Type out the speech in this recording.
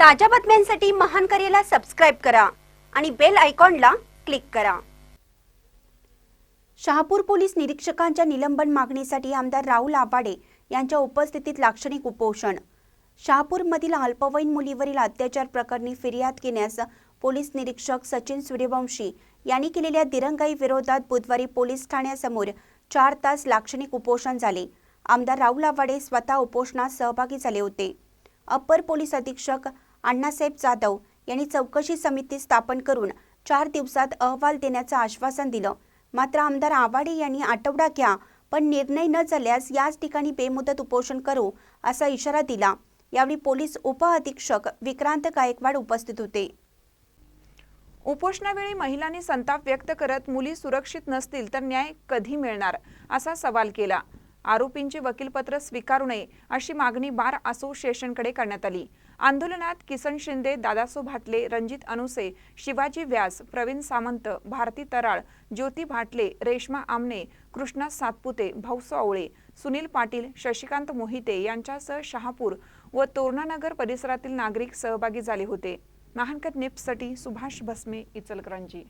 ताज्या बातम्यांसाठी महान करेला सबस्क्राईब करा आणि बेल आयकॉनला क्लिक करा. शहापूर पोलीस निरीक्षकांच्या निलंबन मागणीसाठी आमदार राहुल आबाडे यांच्या उपस्थितीत लाक्षणिक उपोषण. शहापूरमधील अल्पवयीन मुलीवरील अत्याचार प्रकरणी फिर्याद घेण्यास पोलीस निरीक्षक सचिन सूर्यवंशी यांनी केलेल्या दिरंगाई विरोधात बुधवारी पोलीस ठाण्यासमोर चार तास लाक्षणिक उपोषण झाले. आमदार राहुल आवाडे स्वतः उपोषणात सहभागी झाले होते. अप्पर पोलीस अधीक्षक अण्णासाहेब जाधव यांनी चौकशी समिती स्थापन करून चार दिवसात अहवाल देण्याचं आश्वासन दिलं. मात्र आमदार आवाडे यांनी आठवडा घ्या पण निर्णय न झाल्यास याच ठिकाणी बेमुदत उपोषण करू असा इशारा दिला. यावेळी पोलीस उपअधीक्षक विक्रांत गायकवाड उपस्थित होते. उपोषणावेळी महिलांनी संताप व्यक्त करत मुली सुरक्षित नसतील तर न्याय कधी मिळणार असा सवाल केला. आरोपींचे वकीलपत्र स्वीकारू नये अशी मागणी बार असोसिएशनकडे करण्यात आली. आंदोलनात किसन शिंदे दादासो भाटले रणजित अनुसे शिवाजी व्यास प्रवीण सामंत भारती तराळ ज्योती भाटले रेश्मा आमने कृष्णा सातपुते भाऊसो आवळे सुनील पाटील शशिकांत मोहिते यांच्यासह शहापूर व तोरणानगर परिसरातील नागरिक सहभागी झाले होते. महानकर निप्ससाठी सुभाष भस्मे इचलकरंजी.